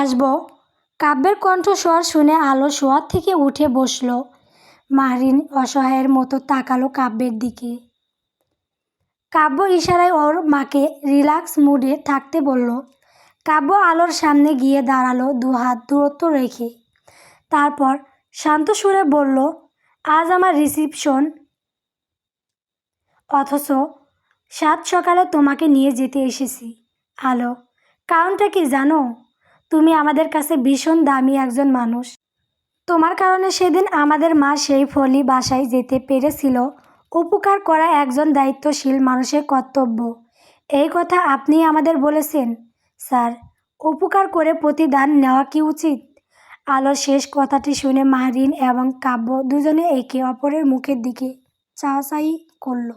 আসব? কাব্যের কণ্ঠস্বর শুনে আলো শোয়ার থেকে উঠে বসল। মাহরিন অসহায়ের মতো তাকালো কাব্যের দিকে। কাব্য ইশারায় ওর মাকে রিল্যাক্স মুডে থাকতে বলল, কাব্য আলোর সামনে গিয়ে দাঁড়াল দু হাত দূরত্ব রেখে। তারপর শান্ত সুরে বলল, আজ আমার রিসিপশন। অথচ সাত সকালে তোমাকে নিয়ে যেতে এসেছি। আলো, কারণটা কি জানো? তুমি আমাদের কাছে ভীষণ দামি একজন মানুষ। তোমার কারণে সেদিন আমাদের মা সেই ফলি বাসায় যেতে পেরেছিল। উপকার করা একজন দায়িত্বশীল মানুষের কর্তব্য। এই কথা আপনি আমাদের বলেছেন। স্যার, উপকার করে প্রতিদান নেওয়া কি উচিত? আলোর শেষ কথাটি শুনে মাহরিন এবং কাব্য দুজনে একে অপরের মুখের দিকে চাওয়াচাই করল।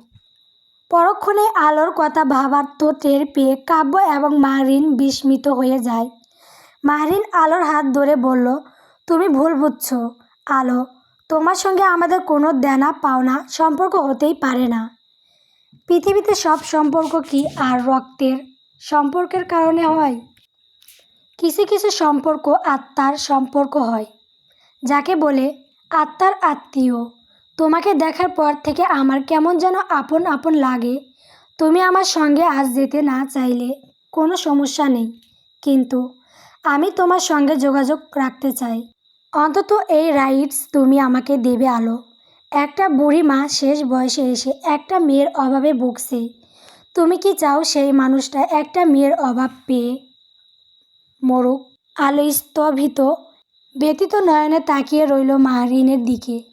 পরক্ষণে আলোর কথা ভাবার তো টের পেয়ে কাব্য এবং মাহরিন বিস্মিত হয়ে যায়। মাহরিন আলোর হাত ধরে বলল, তুমি ভুল বুঝছ, আলো। তোমার সঙ্গে আমাদের কোনো দেনা পাওনা সম্পর্ক হতেই পারে না। পৃথিবীতে সব সম্পর্ক কি আর রক্তের সম্পর্কের কারণে হয়? কিছু কিছু সম্পর্ক আত্মার সম্পর্ক হয়, যাকে বলে আত্মার আত্মীয়। তোমাকে দেখার পর থেকে আমার কেমন যেন আপন আপন লাগে। তুমি আমার সঙ্গে আজ যেতে না চাইলে কোনো সমস্যা নেই, কিন্তু আমি তোমার সঙ্গে যোগাযোগ রাখতে চাই। অন্তত এই রাইটস তুমি আমাকে দেবে আলো। একটা বুড়ি মা শেষ বয়সে এসে একটা মেয়ের অভাবে ভুগছে। তুমি কি চাও সেই মানুষটা একটা মেয়ের অভাব পেয়ে মরুক? আলো স্তভিত ব্যতীত নয়নে তাকিয়ে রইল মাহরিনের দিকে।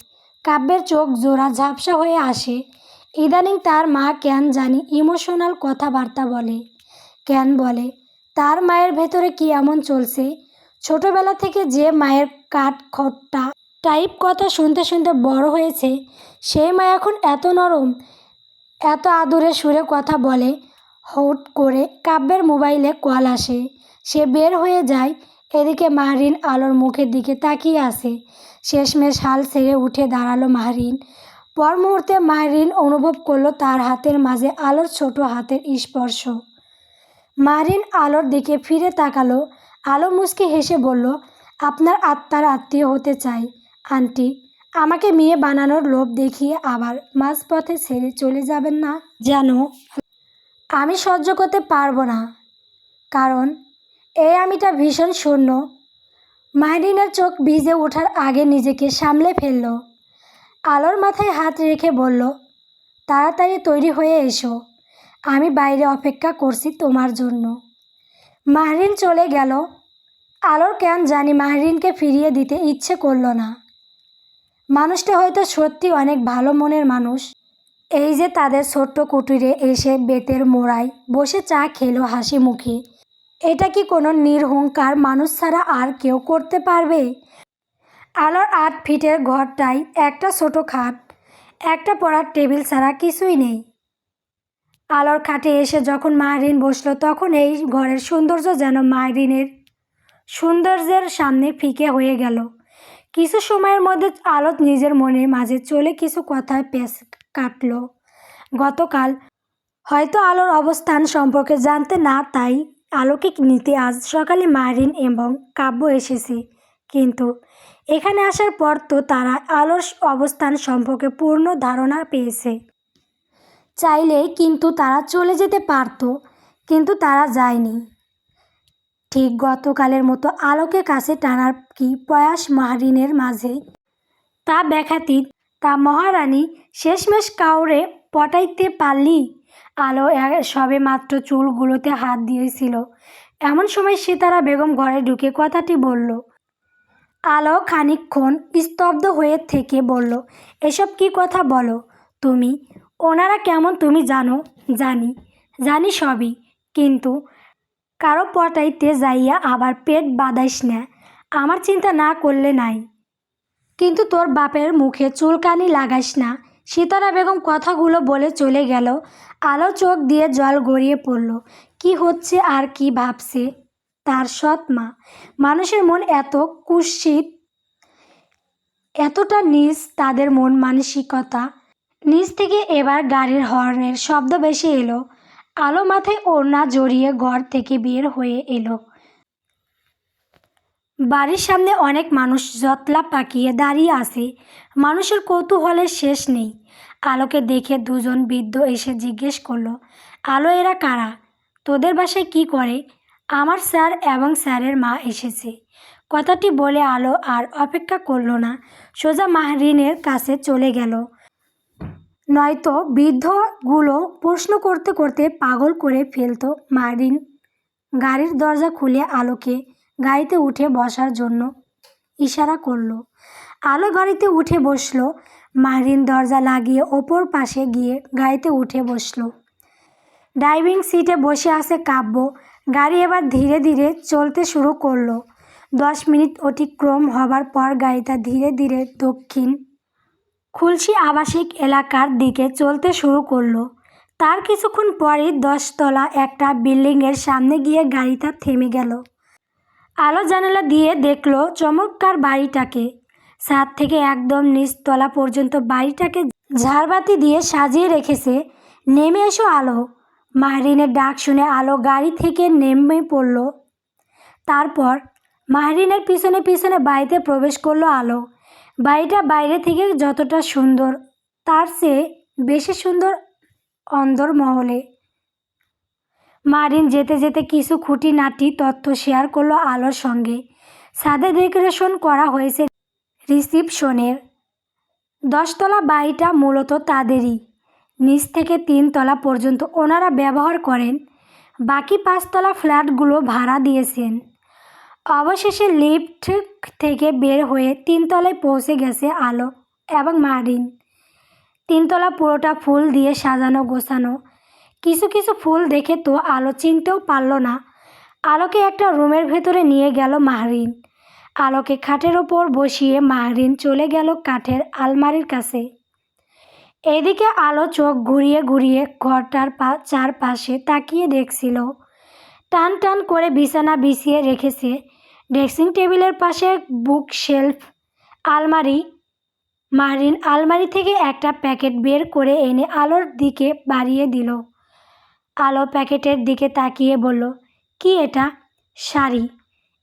কাব্যের চোখ জোড়া ঝাপসা হয়ে আসে। ইদানিং তার মা কেন জানি ইমোশনাল কথাবার্তা বলে। কেন বলে? তার মায়ের ভেতরে কি এমন চলছে? ছোটবেলা থেকে যে মায়ের কাঠ খট্টা টাইপ কথা শুনতে শুনতে বড় হয়েছে, সেই মা এখন এত নরম, এত আদুরে সুরে কথা বলে, হুট করে কাব্যের মোবাইলে কল আসে। সে বের হয়ে যায়, এদিকে মাহরিন আলোর মুখের দিকে তাকিয়ে আসে শেষমেশ হাল ছেড়ে উঠে দাঁড়াল মাহরিন। পর মুহূর্তে মাহরিন অনুভব করল তার হাতের মাঝে আলোর ছোট হাতের স্পর্শ। মাহরিন আলোর দিকে ফিরে তাকালো। আলো মুচকি হেসে বলল, আপনার আত্মার আত্মীয় হতে চাই, আন্টি। আমাকে মেয়ে বানানোর লোভ দেখিয়ে আবার মাঝপথে ছেড়ে চলে যাবেন না যেন? আমি সহ্য করতে পারব না, কারণ এই আমিটা ভীষণ শূন্য। মাহরিনের চোখ ভিজে ওঠার আগে নিজেকে সামলে ফেলল। আলোর মাথায় হাত রেখে বলল, তাড়াতাড়ি তৈরি হয়ে এসো। আমি বাইরে অপেক্ষা করছি তোমার জন্য। মাহরিন চলে গেল। আলোর কেন জানি মাহরিনকে ফিরিয়ে দিতে ইচ্ছে করল না। মানুষটা হয়তো সত্যি অনেক ভালো মনের মানুষ। এই যে তাদের ছোট্ট কুটিরে এসে বেতের মোড়ায় বসে চা খেলো হাসি মুখে। এটা কি কোনো নির্হংকার মানুষ ছাড়া আর কেউ করতে পারবে? আলোর আট ফিটের ঘরটায় একটা ছোট খাট। একটা পড়ার টেবিল ছাড়া কিছুই নেই। আলোর খাটে এসে যখন মাহরিন বসল, তখন এই ঘরের সৌন্দর্য যেন মাহরিনের সৌন্দর্যের সামনে ফিকে হয়ে গেল। কিছু সময়ের মধ্যে আলোত নিজের মনের মাঝে চলে কিছু কথায় পেশ কাটলো। গতকাল হয়তো আলোর অবস্থান সম্পর্কে জানতে না, তাই আলোকে নিতে আজ সকালে মাহরিন এবং কাব্য এসেছে। কিন্তু এখানে আসার পর তো তারা আলোর অবস্থান সম্পর্কে পূর্ণ ধারণা পেয়েছে। চাইলে কিন্তু তারা চলে যেতে পারতো, কিন্তু তারা যায়নি। ঠিক গতকালের মতো আলোকে কাছে টানার কি প্রয়াস মাহরিনের মাঝে? তা ব্যাখ্যাতীত তা মহারানী শেষমেশ কাউরে পটাইতে পারলি? আলো সবে মাত্র চুলগুলোতে হাত দিয়েছিল। এমন সময় সিতারা বেগম ঘরে ঢুকে কথাটি বলল। আলো খানিকক্ষণ স্তব্ধ হয়ে থেকে বলল, এসব কি কথা বলো? তুমি ওনারা কেমন তুমি জানো? জানি জানি সবই। কিন্তু কারও পটাইতে যাইয়া আবার পেট বাঁধাইস না। আমার চিন্তা না করলে নাই। কিন্তু তোর বাপের মুখে চুলকানি লাগাইস না। সীতারা বেগম কথাগুলো বলে চলে গেল। আলো চোখ দিয়ে জল গড়িয়ে পড়ল। কি হচ্ছে আর কি ভাবছে? তার সৎ মা। মানুষের মন এত কুৎসিত, এতটা নিজ তাদের মন মানসিকতা। নিচ থেকে এবার গাড়ির হর্নের শব্দ বেশি এলো। আলো মাথায় ওড়না জড়িয়ে ঘর থেকে বের হয়ে এলো। বাড়ির সামনে অনেক মানুষ জটলা পাকিয়ে দাঁড়িয়ে আছে। মানুষের কৌতূহলের শেষ নেই। আলোকে দেখে দুজন বৃদ্ধ এসে জিজ্ঞেস করল, আলো, এরা কারা? তোদের বাসায় কি করে? আমার স্যার এবং স্যারের মা এসেছে। কথাটি বলে আলো আর অপেক্ষা করল না। সোজা মাহরিনের কাছে চলে গেল। নয়তো বৃদ্ধগুলো প্রশ্ন করতে করতে পাগল করে ফেলতো মারিন গাড়ির দরজা খুলে আলোকে গাড়িতে উঠে বসার জন্য ইশারা করল। আলো গাড়িতে উঠে বসল। মারিন দরজা লাগিয়ে ওপর পাশে গিয়ে গাড়িতে উঠে বসল। ড্রাইভিং সিটে বসে আছে কাব্য। গাড়ি এবার ধীরে ধীরে চলতে শুরু করল। দশ মিনিট অতিক্রম হবার পর গাড়িটা ধীরে ধীরে দক্ষিণ খুলশি আবাসিক এলাকার দিকে চলতে শুরু করল। তার কিছুক্ষণ পরই দশতলা একটা বিল্ডিংয়ের সামনে গিয়ে গাড়িটা থেমে গেল। আলো জানালা দিয়ে দেখল চমৎকার বাড়িটাকে। ছাদ থেকে একদম নিচতলা পর্যন্ত বাড়িটাকে ঝাড়বাতি দিয়ে সাজিয়ে রেখেছে। নেমে এসো আলো। মাহরিনের ডাক শুনে আলো গাড়ি থেকে নেমে পড়ল। তারপর মাহরিনের পিছনে পিছনে বাড়িতে প্রবেশ করল আলো। বাড়িটা বাইরে থেকে যতটা সুন্দর, তার চেয়ে বেশি সুন্দর অন্দরমহলে। মারিন যেতে যেতে কিছু খুঁটিনাটি তথ্য শেয়ার করল আলোর সঙ্গে। ছাদে ডেকোরেশন করা হয়েছে রিসিপশনের। দশতলা বাড়িটা মূলত তাদেরই। নিচ থেকে তিনতলা পর্যন্ত ওনারা ব্যবহার করেন। বাকি পাঁচতলা ফ্ল্যাটগুলো ভাড়া দিয়েছেন। অবশেষে লিফট থেকে বের হয়ে তিনতলায় পৌঁছে গেছে আলো এবং মারিন। তিনতলা পুরোটা ফুল দিয়ে সাজানো, গোছানো। কিছু কিছু ফুল দেখে তো আলো চিনতেও পারল না। আলোকে একটা রুমের ভেতরে নিয়ে গেল মাহরিন আলোকে খাটের ওপর বসিয়ে মাহরিন চলে গেল কাঠের আলমারির কাছে। এদিকে আলো চোখ ঘুরিয়ে ঘুরিয়ে ঘরটার পা, চারপাশে তাকিয়ে দেখছিল। টান টান করে বিছানা বিছিয়ে রেখেছে। ড্রেসিং টেবিলের পাশে বুক শেলফ আলমারি মারিন আলমারি থেকে একটা প্যাকেট বের করে এনে আলোর দিকে বাড়িয়ে দিল। আলো প্যাকেটের দিকে তাকিয়ে বলল, কি এটা? শাড়ি।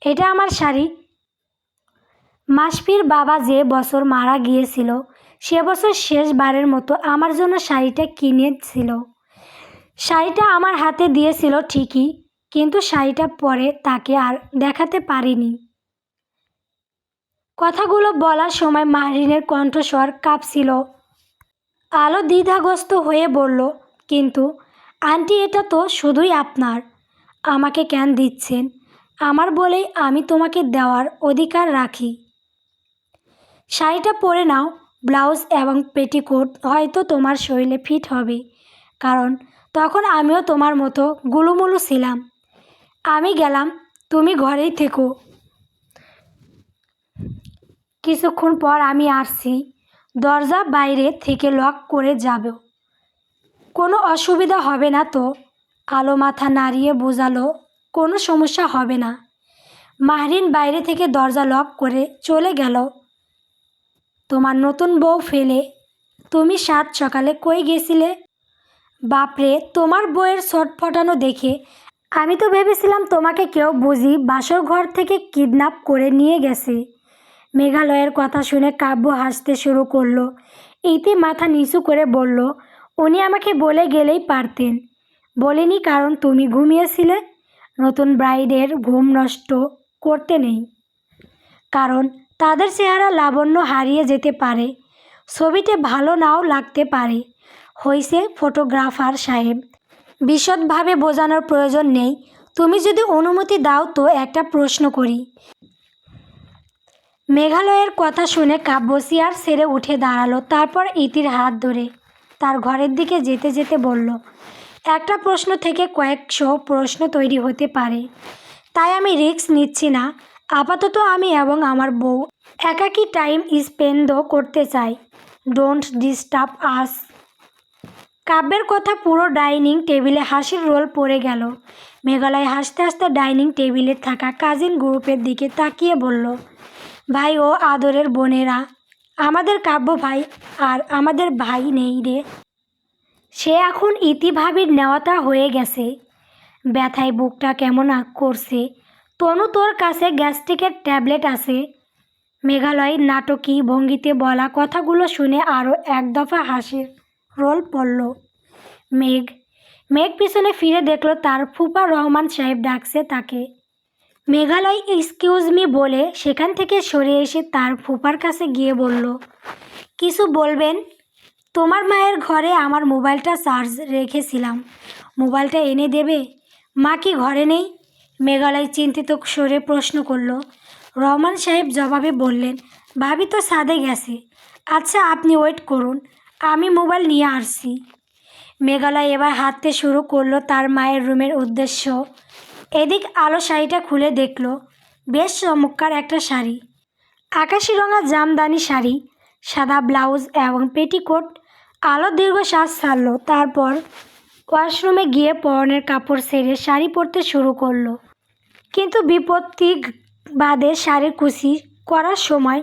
এটা আমার শাড়ি। মাসফির বাবা যে বছর মারা গিয়েছিল, সে বছর শেষবারের মতো আমার জন্য শাড়িটা কিনেছিল। শাড়িটা আমার হাতে দিয়েছিল ঠিকই কিন্তু শাড়িটা পরে তাকে আর দেখাতে পারিনি। কথাগুলো বলার সময় মাহরিনের কণ্ঠস্বর কাঁপছিল। আলো দ্বিধাগ্রস্ত হয়ে বলল, কিন্তু আন্টি, এটা তো শুধুই আপনার। আমাকে কেন দিচ্ছেন? আমার বলেই আমি তোমাকে দেওয়ার অধিকার রাখি। শাড়িটা পরে নাও। ব্লাউজ এবং পেটিকোট হয়তো তোমার শরীরে ফিট হবে, কারণ তখন আমিও তোমার মতো গুলুমুলু ছিলাম। আমি গেলাম, তুমি ঘরেই থেকো। কিছুক্ষণ পর আমি আসছি, দরজা বাইরে থেকে লক করে যাব। কোনো অসুবিধা হবে না তো আলো মাথা নাড়িয়ে বোঝালো, কোনো সমস্যা হবে না। মাহরিন বাইরে থেকে দরজা লক করে চলে গেল। তোমার নতুন বউ ফেলে, তুমি সাত সকালে কই গেছিলে? বাপরে, তোমার বইয়ের ছটফটানো দেখে আমি তো ভেবেছিলাম তোমাকে কেউ বুঝি বাসর ঘর থেকে কিডন্যাপ করে নিয়ে গেছে। মেঘালয়ের কথা শুনে কাব্য হাসতে শুরু করল। ইতি মাথা নিচু করে বলল, উনি আমাকে বলে গেলেই পারতেন। বলেনি কারণ তুমি ঘুমিয়েছিলে। নতুন ব্রাইডের ঘুম নষ্ট করতে নেই। কারণ তাদের চেহারা লাবণ্য হারিয়ে যেতে পারে। ছবিতে ভালো নাও লাগতে পারে, হইছে ফটোগ্রাফার সাহেব। বিশদভাবে বোঝানোর প্রয়োজন নেই। তুমি যদি অনুমতি দাও তো একটা প্রশ্ন করি। মেঘালয়ের কথা শুনে কাব্য চেয়ার সেরে উঠে দাঁড়াল, তারপর ইতির হাত ধরে তার ঘরের দিকে যেতে যেতে বলল, একটা প্রশ্ন থেকে কয়েকশো প্রশ্ন তৈরি হতে পারে। তাই আমি রিস্ক নিচ্ছি না। আপাতত আমি এবং আমার বউ একাকী টাইম স্পেন্ডও করতে চাই। Don't disturb us. কাব্যের কথা পুরো ডাইনিং টেবিলে হাসির রোল পড়ে গেল। মেঘালয় হাসতে হাসতে ডাইনিং টেবিলে থাকা কাজিন গ্রুপের দিকে তাকিয়ে বলল, ভাই ও আদরের বোনেরা, আমাদের কাব্য ভাই আর আমাদের ভাই নেই রে। সে এখন ইতিভাবির নেওয়াটা হয়ে গেছে। ব্যথায় বুকটা কেমন করছে। তনু তোর কাছে গ্যাস্ট্রিকের ট্যাবলেট আছে। মেঘালয় নাটকী ভঙ্গিতে বলা কথাগুলো শুনে আরও এক দফা হাসির রোল পড়ল। মেঘ মেঘ পিছনে ফিরে দেখল তার ফুপা রহমান সাহেব ডাকছে তাকে। মেঘালয় এক্সকিউজ মি বলে সেখান থেকে সরে এসে তার ফুপার কাছে গিয়ে বলল, কিছু বলবেন? তোমার মায়ের ঘরে আমার মোবাইলটা চার্জ রেখেছিলাম। মোবাইলটা এনে দেবে? মা কি ঘরে নেই? মেঘালয় চিন্তিত সরে প্রশ্ন করল। রহমান সাহেব জবাবে বললেন, ভাবি তো সাদে গেছে। আচ্ছা আপনি ওয়েট করুন। আমি মোবাইল নিয়ে আসছি। মেঘালয় এবার হাঁটতে শুরু করল তার মায়ের রুমের উদ্দেশ্য। এদিক আলো শাড়িটা খুলে দেখল, বেশ চমৎকার একটা শাড়ি। আকাশি রঙা জামদানি শাড়ি, সাদা ব্লাউজ এবং পেটিকোট। আলো দীর্ঘশ্বাস ছাড়লো, তারপর ওয়াশরুমে গিয়ে পরনের কাপড় সেরে শাড়ি পরতে শুরু করল। কিন্তু বিপত্তি বাদে শাড়ির কুচি করার সময়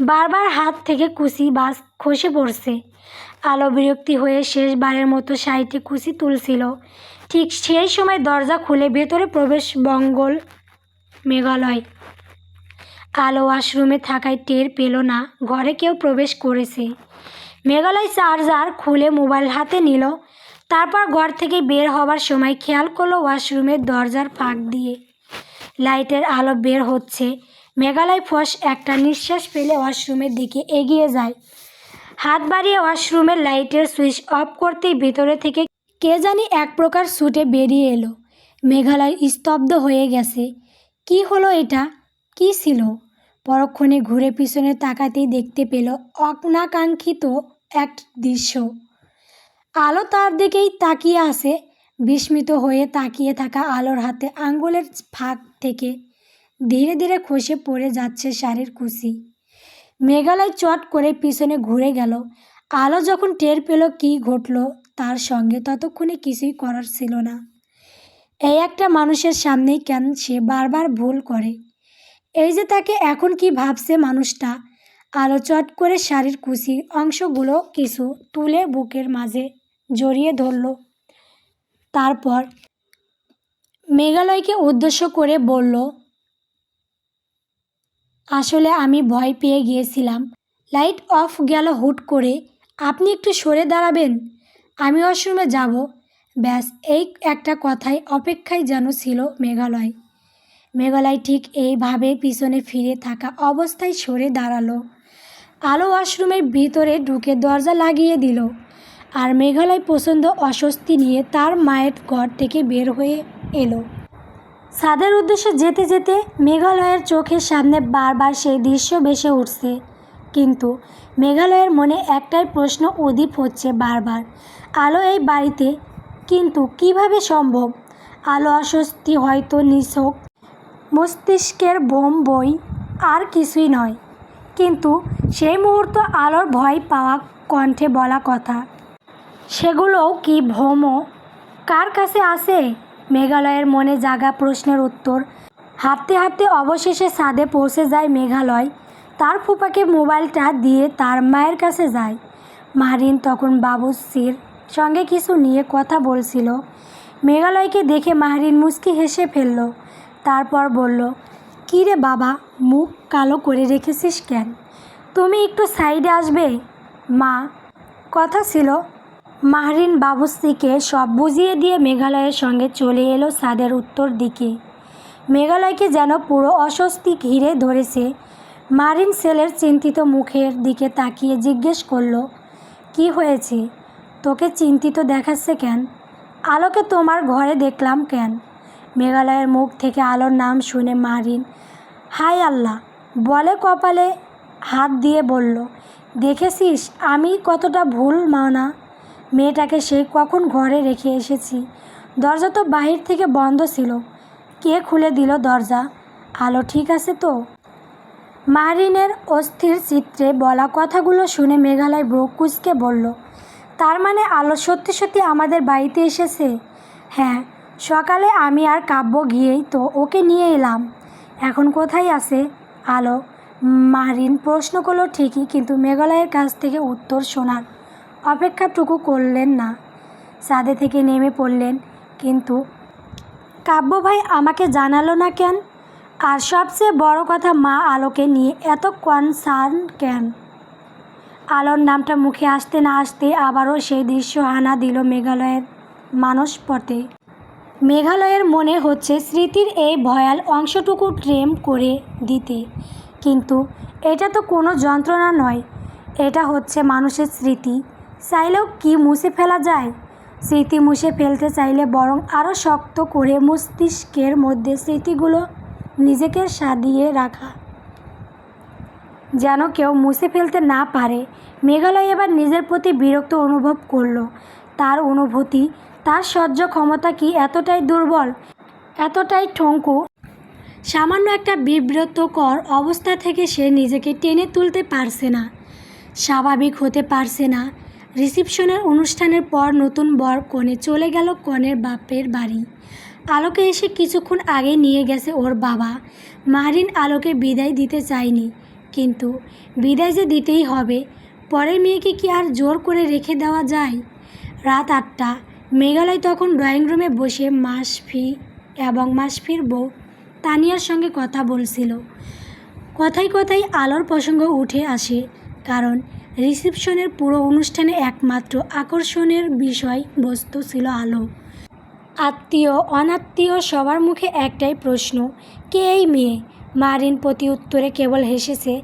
বারবার হাত থেকে কুচি বাস খসে পড়ছে। আলো বিরক্তি হয়ে শেষবারের মতো শাড়িটি কুচি তুলছিল। ঠিক সেই সময় দরজা খুলে ভেতরে প্রবেশ বঙ্গল মেঘালয়। আলো ওয়াশরুমে থাকায় টের পেল না, ঘরে কেউ প্রবেশ করেছে। মেঘালয় চার্জার খুলে মোবাইল হাতে নিল, তারপর ঘর থেকে বের হবার সময় খেয়াল করল ওয়াশরুমের দরজার ফাঁক দিয়ে। লাইটের আলো বের হচ্ছে। মেঘালয় ফস একটা নিঃশ্বাস ফেলে ওয়াশরুমের দিকে এগিয়ে যায়। হাত বাড়িয়ে ওয়াশরুমের লাইটের সুইচ অফ করতেই ভেতরে থেকে কে জানি এক প্রকার ছুটে বেরিয়ে এলো। মেঘালয় স্তব্ধ হয়ে গেছে। কি হলো এটা? কি ছিল? পরক্ষণে ঘুরে পিছনে তাকাতেই দেখতে পেল অনাকাঙ্ক্ষিত এক দৃশ্য। আলো তার দিকেই তাকিয়ে আছে। বিস্মিত হয়ে তাকিয়ে থাকা আলোর হাতে আঙ্গুলের ফাঁক থেকে ধীরে ধীরে খসে পড়ে যাচ্ছে শাড়ির কুচি মেঘালয় চট করে পিছনে ঘুরে গেল। আলো যখন টের পেল কি ঘটলো, তার সঙ্গে ততক্ষণে কিছুই করার ছিল না। এই একটা মানুষের সামনেই কেন সে বারবার ভুল করে? এই যে তাকে এখন কি ভাবছে মানুষটা? আলো চট করে শাড়ির কুচি অংশগুলো কিছু তুলে বুকের মাঝে জড়িয়ে ধরল। তারপর মেঘালয়কে উদ্দেশ্য করে বলল আসলে আমি ভয় পেয়ে গিয়েছিলাম। লাইট অফ গেল হুট করে। আপনি একটু সরে দাঁড়াবেন। আমি ওয়াশরুমে যাব। ব্যাস, এই একটা কথাই অপেক্ষায় যেন ছিল মেঘালয়। মেঘালয় ঠিক এইভাবে পিছনে ফিরে থাকা অবস্থায় সরে দাঁড়াল। আলো ওয়াশরুমের ভিতরে ঢুকে দরজা লাগিয়ে দিল। আর মেঘালয় পছন্দ অস্বস্তি নিয়ে তার মায়ের ঘর থেকে বের হয়ে এলো। ছাদের উদ্দেশ্যে যেতে যেতে মেঘালয়ের চোখের সামনে বারবার সেই দৃশ্য ভেসে উঠছে। কিন্তু মেঘালয়ের মনে একটাই প্রশ্ন উদীপ হচ্ছে বারবার। আলো এই বাড়িতে, কিন্তু কীভাবে সম্ভব? আলো অস্বস্তি হয়তো নিছক মস্তিষ্কের বোম বই আর কিছুই নয়। কিন্তু সেই মুহূর্ত আলোর ভয় পাওয়া কণ্ঠে বলা কথা, সেগুলোও কি ভ্রম কার কাছে আছে? মেঘালয়ের মনে জাগা প্রশ্নের উত্তর। হাঁটতে হাঁটতে অবশেষে ছাদে পৌঁছে যায় মেঘালয়। তার ফুপাকে মোবাইলটা দিয়ে তার মায়ের কাছে যায়। মারিন তখন বাবুসির সঙ্গে কিছু নিয়ে কথা বলছিল। মেঘালয়কে দেখে মাহরিন মুচকি হেসে ফেলল। তারপর বলল, কী রে বাবা, মুখ কালো করে রেখেছিস কেন? তুমি একটু সাইডে আসবে? মা, কথা ছিল মাহরিন বাবুসিকে সব বুঝিয়ে দিয়ে মেঘালয়ের সঙ্গে চলে এলো ছাদের উত্তর দিকে। মেঘালয়কে যেন পুরো অস্বস্তি ঘিরে ধরেছে। মারিন সেলের চিন্তিত মুখের দিকে তাকিয়ে জিজ্ঞেস করল, কি হয়েছে? তোকে চিন্তিত দেখাচ্ছে কেন? আলোকে তোমার ঘরে দেখলাম কেন? মেঘালয়ের মুখ থেকে আলোর নাম শুনে মারিন হাই আল্লাহ। বলে কপালে হাত দিয়ে বলল, দেখেছিস আমি কতটা ভুল মানা মেয়েটাকে সে কখন ঘরে রেখে এসেছি? দরজা তো বাহির থেকে বন্ধ ছিল। কে খুলে দিল দরজা? আলো ঠিক আছে তো? মারিনের অস্থির চিত্রে বলা কথাগুলো শুনে মেঘালয় ব্রু কুচকে বলল, তার মানে আলো সত্যি সত্যি আমাদের বাড়িতে এসেছে? হ্যাঁ সকালে আমি আর কাব্য গিয়েই তো ওকে নিয়ে এলাম। এখন কোথায় আছে আলো? মারিন প্রশ্ন করল, ঠিকই, কিন্তু মেঘালয়ের কাছ থেকে উত্তর শোনার অপেক্ষাটুকু করলেন না। ছাদে থেকে নেমে পড়লেন, কিন্তু কাব্য ভাই আমাকে জানালো না কেন? আর সবচেয়ে বড় কথা, মা আলোকে নিয়ে এত কনসার্ন কেন? আলোর নামটা মুখে আসতে না আসতে আবারও সেই দৃশ্য হানা দিল মেঘালয়ের মানুষ পথে। মেঘালয়ের মনে হচ্ছে স্মৃতির এই ভয়াল অংশটুকু ট্রেম করে দিতে। কিন্তু এটা তো কোনো যন্ত্রণা নয়, এটা হচ্ছে মানুষের স্মৃতি। চাইলেও কি মুছে ফেলা যায়? স্মৃতি মুছে ফেলতে চাইলে বরং আরও শক্ত করে মস্তিষ্কের মধ্যে স্মৃতিগুলো নিজেকে সাদিয়ে রাখা। যেন কেউ মুছে ফেলতে না পারে, মেঘালয় এবার নিজের প্রতি বিরক্ত অনুভব করল। তার অনুভূতি, তার সহ্য ক্ষমতা কি এতটাই দুর্বল, এতটাই ঠঙ্কু? সামান্য একটা বিব্রতকর অবস্থা থেকে সে নিজেকে টেনে তুলতে পারছে না। স্বাভাবিক হতে পারছে না। রিসিপশনের অনুষ্ঠানের পর নতুন বর কনে চলে গেল কনের বাপের বাড়ি। আলোকে এসে কিছুক্ষণ আগে নিয়ে গেছে ওর বাবা। মারিন আলোকে বিদায় দিতে চায়নি, কিন্তু বিদায় যে দিতেই হবে, পরের মেয়েকে কি আর জোর করে রেখে দেওয়া যায়? রাত আটটা, মেঘালয় তখন ড্রয়িং রুমে বসে মাসফি এবং মাসফির বউ তানিয়ার সঙ্গে কথা বলছিল। কথায় কথায় আলোর প্রসঙ্গ উঠে আসে, কারণ রিসেপশনের পুরো অনুষ্ঠানে একমাত্র আকর্ষণের বিষয় বস্তু ছিল আলো। আত্মীয়, অনাত্মীয় সবার মুখে একটাই প্রশ্ন, কে এই মেয়ে? মারিন প্রতি উত্তরে কেবল হেসেছে,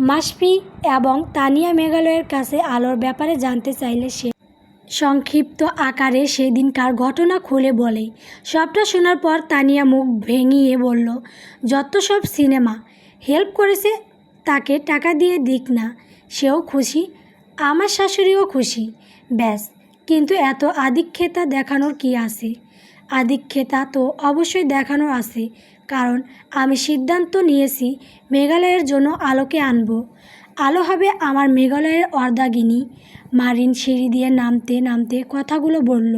মাসফি এবং তানিয়া মেঘালয়ের কাছে আলোর ব্যাপারে জানতে চাইলে সে। সংক্ষিপ্ত আকারে সেদিনকার ঘটনা খুলে বলে। সবটা শোনার পর তানিয়া মুখ ভেঙিয়ে বলল, যত সব সিনেমা, হেল্প করেছে, তাকে টাকা দিয়ে দিক না। সেও খুশি, আমার শাশুড়িও খুশি। ব্যাস, কিন্তু এত আদিক্ষেতা দেখানোর কি আছে? আদিক্ষেতা তো অবশ্যই দেখানো আছে, কারণ আমি সিদ্ধান্ত নিয়েছি মেঘালয়ের জন্য আলোকে আনব। আলো হবে আমার মেঘালয়ের অর্ধাগিনী। মারিন সিঁড়ি দিয়ে নামতে নামতে কথাগুলো বলল,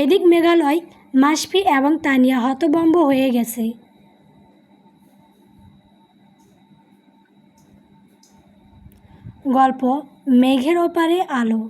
এদিক মেঘালয় মাসফি এবং তানিয়া হতবম্ব হয়ে গেছে। গল্প মেঘের ওপারে আলো।